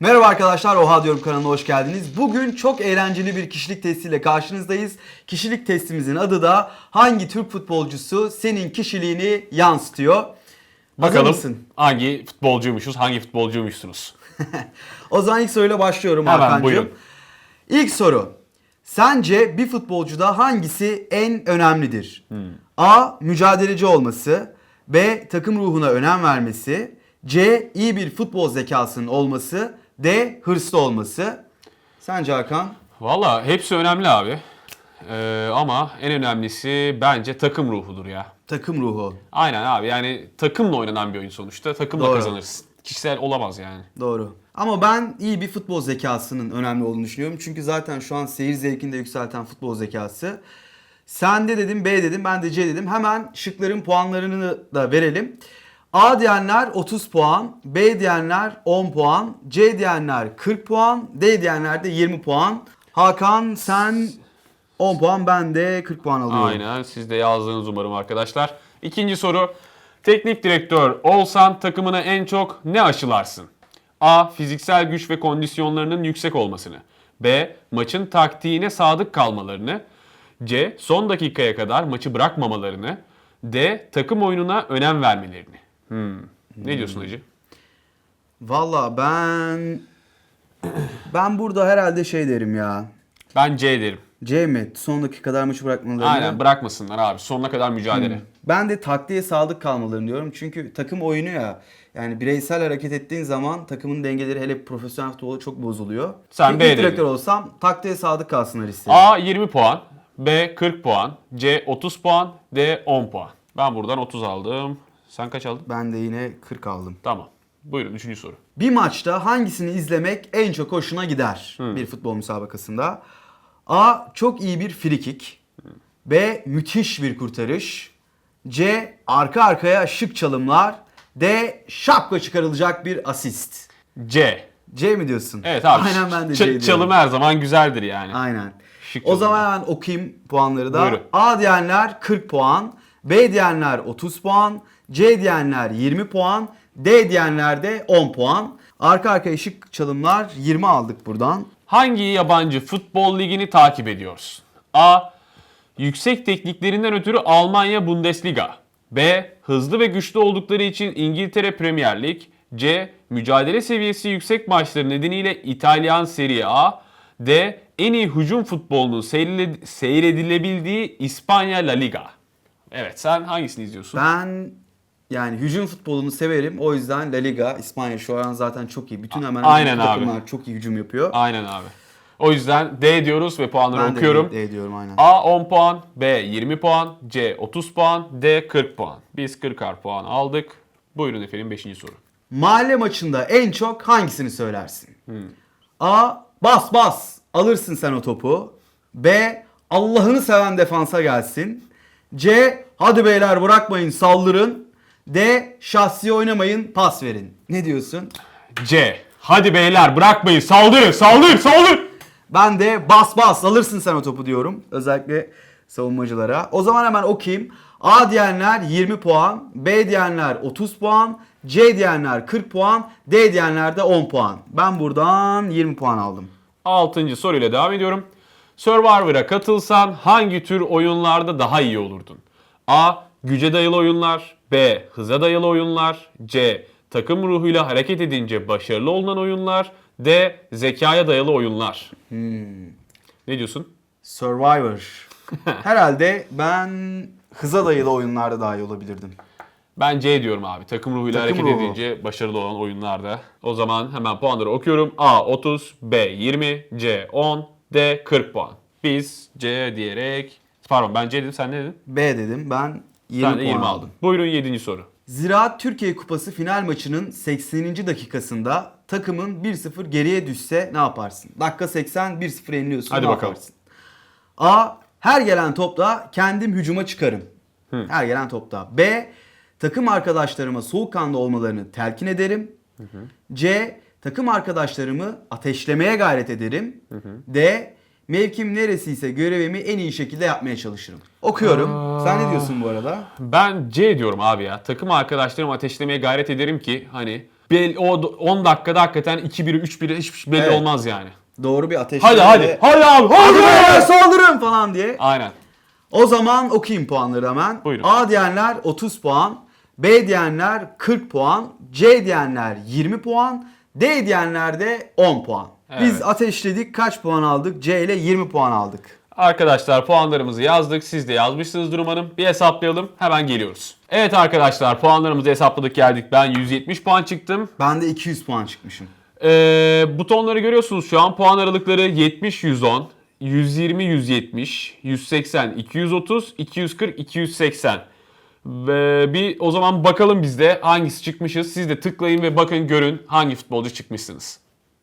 Merhaba arkadaşlar, Oha Diyorum kanalına hoş geldiniz. Bugün çok eğlenceli bir kişilik testiyle karşınızdayız. Kişilik testimizin adı da hangi Türk futbolcusu senin kişiliğini yansıtıyor? Hazır Bakalım mısın? hangi futbolcuymuşuz, hangi futbolcuymuşsunuz? O zaman ilk soruyla başlıyorum Hemen, Hakan'cığım. buyurun. İlk soru. Sence bir futbolcuda hangisi en önemlidir? Hmm. A. Mücadeleci olması. B. Takım ruhuna önem vermesi. C. iyi bir futbol zekasının olması. D. Hırslı olması. Sence Hakan? Valla hepsi önemli abi. Ee, ama en önemlisi bence takım ruhudur ya. Takım ruhu. Aynen abi yani takımla oynanan bir oyun sonuçta. Takımla Doğru. kazanırsın. Kişisel olamaz yani. Doğru. Ama ben iyi bir futbol zekasının önemli olduğunu düşünüyorum. Çünkü zaten şu an seyir zevkini de yükselten futbol zekası. Sen de dedim, B dedim, ben de C dedim. Hemen şıkların puanlarını da verelim. A diyenler 30 puan, B diyenler 10 puan, C diyenler 40 puan, D diyenler de 20 puan. Hakan sen 10 puan, ben de 40 puan alıyorum. Aynen siz de yazdığınız umarım arkadaşlar. İkinci soru. Teknik direktör olsan takımına en çok ne aşılarsın? A. Fiziksel güç ve kondisyonlarının yüksek olmasını. B. Maçın taktiğine sadık kalmalarını. C. Son dakikaya kadar maçı bırakmamalarını. D. Takım oyununa önem vermelerini. Hmm. Ne diyorsun hacı? Valla ben... Ben burada herhalde şey derim ya. Ben C derim. C mi? Son dakikadar maçı bırakmalarını. Aynen bırakmasınlar abi. Sonuna kadar mücadele. Ben de taktiğe sadık kalmalarını diyorum. Çünkü takım oyunu ya. Yani bireysel hareket ettiğin zaman takımın dengeleri hele profesyonel futbolda çok bozuluyor. Sen Teknik B dedin. direktör olsam taktiğe sadık kalsınlar isterim. A 20 puan, B 40 puan, C 30 puan, D 10 puan. Ben buradan 30 aldım. Sen kaç aldın? Ben de yine 40 aldım. Tamam. Buyurun üçüncü soru. Bir maçta hangisini izlemek en çok hoşuna gider bir futbol müsabakasında? A. Çok iyi bir frikik. B. Müthiş bir kurtarış. C. Arka arkaya şık çalımlar. D. Şapka çıkarılacak bir asist. C. C mi diyorsun? Evet abi. Aynen ben de ç- C diyorum. Çalım her zaman güzeldir yani. Aynen. Şık o zaman hemen okuyayım puanları da. Buyurun. A diyenler 40 puan, B diyenler 30 puan, C diyenler 20 puan, D diyenler de 10 puan. Arka arkaya şık çalımlar 20 aldık buradan. Hangi yabancı futbol ligini takip ediyoruz? A. Yüksek tekniklerinden ötürü Almanya Bundesliga. B. Hızlı ve güçlü oldukları için İngiltere Premier Lig. C. Mücadele seviyesi yüksek maçları nedeniyle İtalyan Serie A. D. En iyi hücum futbolunun seyredilebildiği İspanya La Liga. Evet sen hangisini izliyorsun? Ben yani hücum futbolunu severim. O yüzden La Liga, İspanya şu an zaten çok iyi. Bütün hemen Aynen bütün abi. takımlar çok iyi hücum yapıyor. Aynen abi. O yüzden D diyoruz ve puanları Ben okuyorum. de D diyorum aynen. A 10 puan, B 20 puan, C 30 puan, D 40 puan. Biz 40'ar puan aldık. Buyurun efendim 5. soru. Mahalle maçında en çok hangisini söylersin? A. Bas bas. Alırsın sen o topu. B. Allah'ını seven defansa gelsin. C. Hadi beyler bırakmayın saldırın. D. Şahsi oynamayın pas verin. Ne diyorsun? C. Hadi beyler bırakmayın saldırın saldır saldır. Ben de bas bas alırsın sen o topu diyorum. Özellikle savunmacılara. O zaman hemen okuyayım. A diyenler 20 puan, B diyenler 30 puan, C diyenler 40 puan, D diyenler de 10 puan. Ben buradan 20 puan aldım. 6. soruyla devam ediyorum. Survivor'a katılsan hangi tür oyunlarda daha iyi olurdun? A. Güce dayalı oyunlar. B. Hıza dayalı oyunlar. C. Takım ruhuyla hareket edince başarılı olunan oyunlar. D. Zekaya dayalı oyunlar. Ne diyorsun? Survivor. Herhalde ben hıza dayalı oyunlarda daha iyi olabilirdim. Ben C diyorum abi. Takım ruhuyla Takım hareket ruhu. edince başarılı olan oyunlarda. O zaman hemen puanları okuyorum. A 30, B 20, C 10, D 40 puan. Biz C diyerek... Pardon ben C dedim sen ne dedin? B dedim. Ben 20 sen de puan 20 aldım. aldın. Buyurun 7. soru. Ziraat Türkiye Kupası final maçının 80. dakikasında takımın 1-0 geriye düşse ne yaparsın? Dakika 80 1-0 yeniliyorsun. Hadi ne bakalım. yaparsın? A. Her gelen topta kendim hücuma çıkarım. Her gelen topta. B. Takım arkadaşlarıma soğukkanlı olmalarını telkin ederim. C. Takım arkadaşlarımı ateşlemeye gayret ederim. D. Mevkim neresiyse görevimi en iyi şekilde yapmaya çalışırım. Okuyorum. Sen ne diyorsun bu arada? Ben C diyorum abi ya. Takım arkadaşlarımı ateşlemeye gayret ederim ki hani Bel, o 10 dakikada hakikaten 2-1'i 3-1'i hiçbir şey belli Evet. olmaz yani. Doğru bir ateş. Hadi hadi. Hadi abi. Hadi. Hadi be, saldırın falan diye. Aynen. O zaman okuyayım puanları hemen. Buyurun. A diyenler 30 puan, B diyenler 40 puan, C diyenler 20 puan, D diyenler de 10 puan. Biz Evet. ateşledik kaç puan aldık? C ile 20 puan aldık. Arkadaşlar puanlarımızı yazdık. Siz de yazmışsınızdır umarım. Bir hesaplayalım. Hemen geliyoruz. Evet arkadaşlar puanlarımızı hesapladık geldik. Ben 170 puan çıktım. Ben de 200 puan çıkmışım. Ee, butonları görüyorsunuz şu an. Puan aralıkları 70-110, 120-170, 180-230, 240-280. Ve bir o zaman bakalım biz de hangisi çıkmışız. Siz de tıklayın ve bakın görün hangi futbolcu çıkmışsınız.